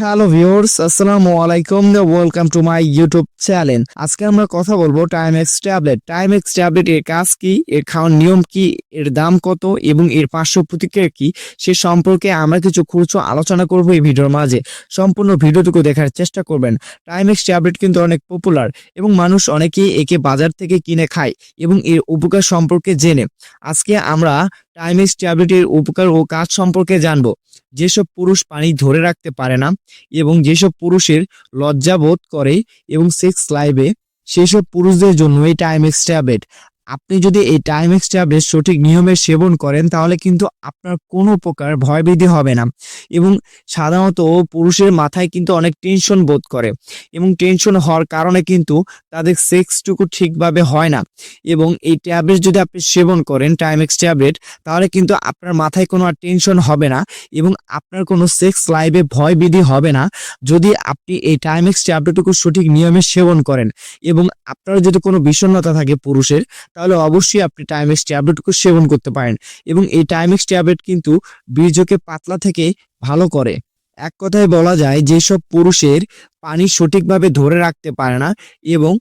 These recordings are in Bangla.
হ্যালো ভিউয়ার্স, আসসালামু আলাইকুম welcome to my YouTube channel. আজকে আমরা কথা বলব টাইমেক্স ট্যাবলেট। টাইমেক্স ট্যাবলেট এর কাজ কি? এর খাওয়ার নিয়ম কি? এর দাম কত? এবং এর পার্শ্ব প্রতিক্রিয়া কি? সে সম্পর্কে আমরা কিছু খুচরো আলোচনা করব এই ভিডিওর মাঝে। সম্পূর্ণ ভিডিওটুকু দেখার চেষ্টা করবেন। টাইমেক্স ট্যাবলেট কিন্তু অনেক পপুলার এবং মানুষ অনেকেই একে বাজার থেকে কিনে খায় এবং এর উপকার সম্পর্কে জেনে। আজকে আমরা টাইমেক্স ট্যাবলেটের উপকার ও কাজ সম্পর্কে জানব। যেসব পুরুষ পানি ধরে রাখতে পারে না এবং যেসব পুরুষের লজ্জাবোধ করে এবং সেক্স লাইভে সেসব পুরুষদের জন্য এই টাইমিক্স ট্যাবলেট আপনি যদি এই টাইমেক্স ট্যাবলেট সঠিক নিয়মে সেবন করেন, তাহলে কিন্তু আপনার কোনো প্রকার ভয়ভীতি হবে না। এবং সাধারণত পুরুষের মাথায় কিন্তু অনেক টেনশন বোধ করে। এবং টেনশন হওয়ার কারণে কিন্তু তাদের সেক্সটুকু ঠিকভাবে হয় না। এবং এই ট্যাবলেট যদি আপনি সেবন করেন টাইমেক্স ট্যাবলেট তাহলে কিন্তু আপনার মাথায় কোনো আর টেনশন হবে না এবং আপনার কোনো সেক্স লাইভে ভয় বিধি হবে না। যদি আপনি এই টাইমেক্স ট্যাবলেটটুকু সঠিক নিয়মে সেবন করেন এবং আপনার যদি কোনো বিষণ্ণতা থাকে পুরুষের তাহলে অবশ্যই আপনি টাইমেক্স ট্যাবলেটটুকু সেবন করতে পারেন। এবং এই টাইমেক্স ট্যাবলেট কিন্তু বীর্যকে পাতলা থেকে ভালো করে। এক কথায় বলা যায়, যেসব পুরুষের পানি সঠিকভাবে ধরে রাখতে পারে না এবং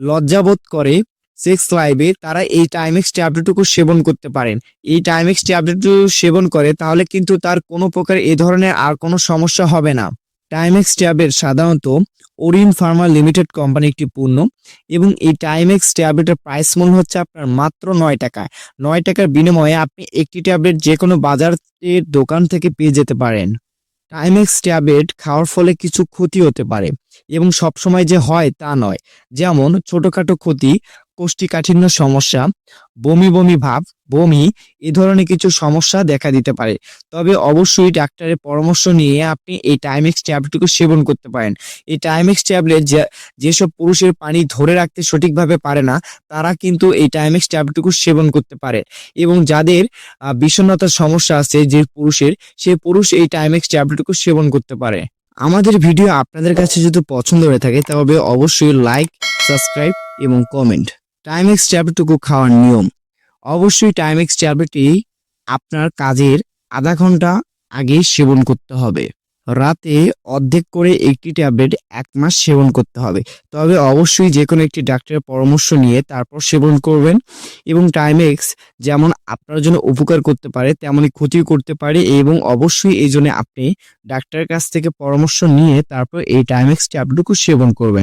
লজ্জাবোধ করে সেক্স লাইভে তারা এই টাইমেক্স ট্যাবলেটটুকু সেবন করতে পারেন। এই টাইমেক্স ট্যাবলেটটুকু সেবন করে, তাহলে কিন্তু তার কোনো প্রকার এ ধরনের আর কোনো সমস্যা হবে না। টাইমেক্স ট্যাবলেট সাধারণত ওরিন ফার্মা লিমিটেড কোম্পানি একটি পণ্য এবং এই টাইমেক্স ট্যাবলেটের প্রাইস মূল্য হচ্ছে আপনার মাত্র নয় টাকা নয় টাকার বিনিময়ে আপনি একটি ট্যাবলেট যে কোনো বাজারের দোকান থেকে পেয়ে যেতে পারেন। টাইমেক্স ট্যাবলেট খাওয়ার ফলে কিছু ক্ষতি হতে পারে এবং সবসময় যে হয় তা নয়। যেমন ছোটোখাটো ক্ষতি কোষ্ঠীকাঠিন্য সমস্যা, বমি বমি ভাব, বমি, এ ধরনের কিছু সমস্যা দেখা দিতে পারে। তবে অবশ্যই ডাক্তারের পরামর্শ নিয়ে আপনি এই টাইমেক্স ট্যাবলেটটুকু সেবন করতে পারেন। এই টাইমেক্স ট্যাবলেট যেসব পুরুষের পানি ধরে রাখতে সঠিকভাবে পারে না, তারা কিন্তু এই টাইমেক্স ট্যাবলেটটুকু সেবন করতে পারে। এবং যাদের বিষণ্ণতার সমস্যা আছে যে পুরুষের, সে পুরুষ এই টাইমেক্স ট্যাবলেটটুকু সেবন করতে পারে। আমাদের ভিডিও আপনাদের কাছে যদি পছন্দ হয়ে থাকে, তবে অবশ্যই লাইক সাবস্ক্রাইব এবং কমেন্ট টাইমেক্স ট্যাবলেটটুকু খাওয়ার নিয়ম। অবশ্যই টাইমেক্স ট্যাবলেটটি আপনার কাজের আধা ঘণ্টা আগে সেবন করতে হবে। রাতে অর্ধেক করে একটি ট্যাবলেট এক মাস সেবন করতে হবে। তবে অবশ্যই যে কোনো একটি ডাক্তারের পরামর্শ নিয়ে তারপর সেবন করবেন এবং টাইমেক্স যেমন আপনার জন্য উপকার করতে পারে, তেমনই ক্ষতি করতে পারে এবং অবশ্যই এই জন্য আপনি ডাক্তারের কাছ থেকে পরামর্শ নিয়ে তারপর এই টাইমেক্স ট্যাবলেটটুকু সেবন করবেন।